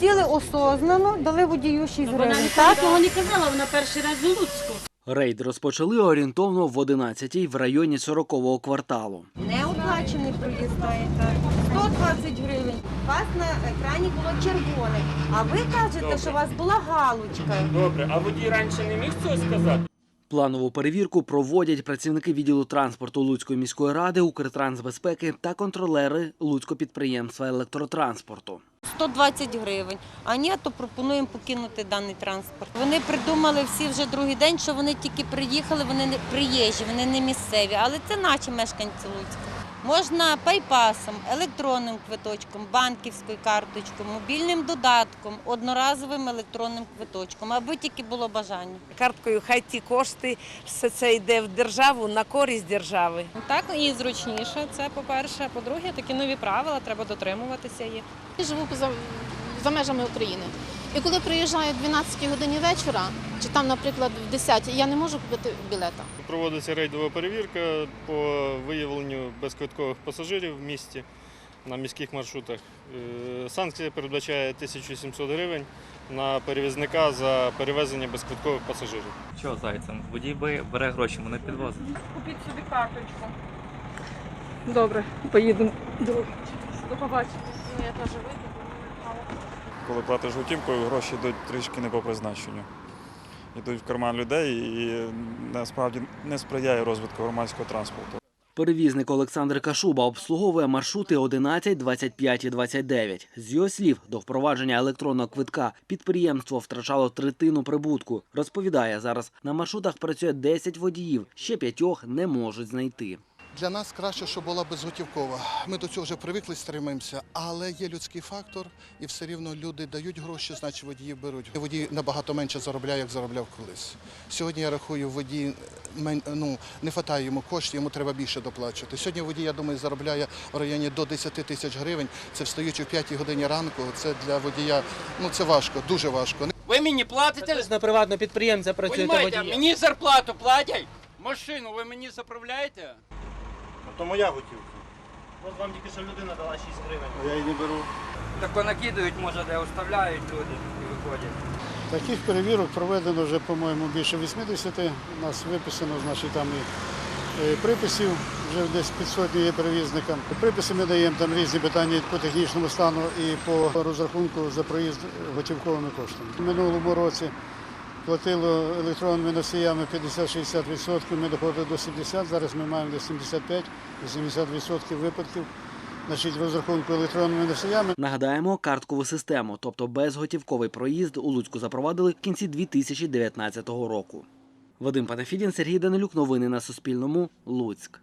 Сіли осознано, дали водію 6 Вона гривень. Так? того не казала, вона перший раз у Луцьку. Рейд розпочали орієнтовно в 11-й в районі 40-го кварталу. Неоплачений проїзд даєте. 120 гривень. У вас на екрані було червоне. А ви кажете, Добре. що у вас була галочка. Добре, а водій раніше не міг цього сказати? Планову перевірку проводять працівники відділу транспорту Луцької міської ради, Укртрансбезпеки та контролери Луцького підприємства електротранспорту. 120 гривень. А ні, то пропонуємо покинути даний транспорт. Вони придумали всі вже другий день, що вони тільки приїхали, вони не приїжджі, вони не місцеві, але це наші мешканці Луцька. Можна пайпасом, електронним квиточком, банківською карточкою, мобільним додатком, одноразовим електронним квиточком, аби тільки було бажання. карткою, хай ті кошти, все це йде в державу на користь держави. Так і зручніше. Це по-перше. По-друге, такі нові правила, треба дотримуватися їх. Я живу за, за межами України. І коли приїжджаю о 12 годині вечора, чи там, наприклад, в 10, я не можу купити білета. Проводиться рейдова перевірка по виявленню безквиткових пасажирів в місті на міських маршрутах. Е, Санкція передбачає 1700 гривень на перевізника за перевезення безквиткових пасажирів. Чого зайцем? Водій би- бере гроші, мене підвозить. Купіть собі карточку. Добре, поїдемо. До побачення. Я теж вийду. Коли платиш готівкою, гроші йдуть трішки не по призначенню. Йдуть в карман людей і насправді не сприяє розвитку громадського транспорту. Перевізник Олександр Кашуба обслуговує маршрути 11, 25 і 29. З його слів, до впровадження електронного квитка підприємство втрачало третину прибутку. Розповідає, зараз на маршрутах працює 10 водіїв, ще п'ятьох не можуть знайти. Для нас краще, щоб була безготівкова. Ми до цього вже привикли, стримаємося, але є людський фактор, і все рівно люди дають гроші, значить водії беруть. Водій набагато менше заробляє, як заробляв колись. Сьогодні я рахую, водій ну, не вистачає йому коштів, йому треба більше доплачувати. Сьогодні водій, я думаю, заробляє в районі до 10 тисяч гривень. Це встаючи в 5 годині ранку. Це для водія ну це важко, дуже важко. Ви мені платите? На приватного підприємця Понімаєте, мені зарплату платять? Машину ви мені заправляєте? То моя готівка. От вам тільки що людина дала 6 гривень. Я її не беру. Так накидають, може, де оставляють люди і виходять. Таких перевірок проведено вже, по-моєму, більше 80. У нас виписано, значить, там і е, приписів, вже десь під сотні є перевізникам. Приписи ми даємо там різні питання по технічному стану і по розрахунку за проїзд готівковими коштами. В минулому році платило електронними носіями 50-60%, ми доходили до 70%, зараз ми маємо десь 75-80% випадків. Значить, розрахунку електронними носіями. Нагадаємо, карткову систему, тобто безготівковий проїзд у Луцьку запровадили в кінці 2019 року. Вадим Панафідін, Сергій Данилюк. Новини на Суспільному. Луцьк.